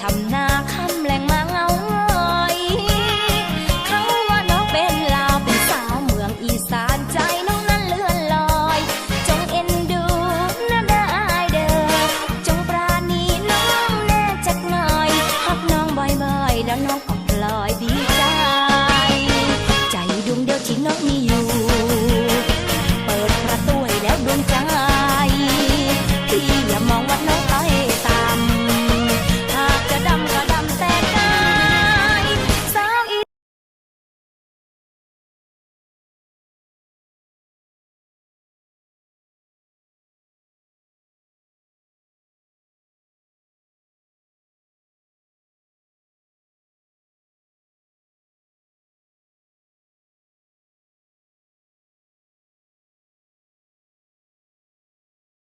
ทำนาค้ำ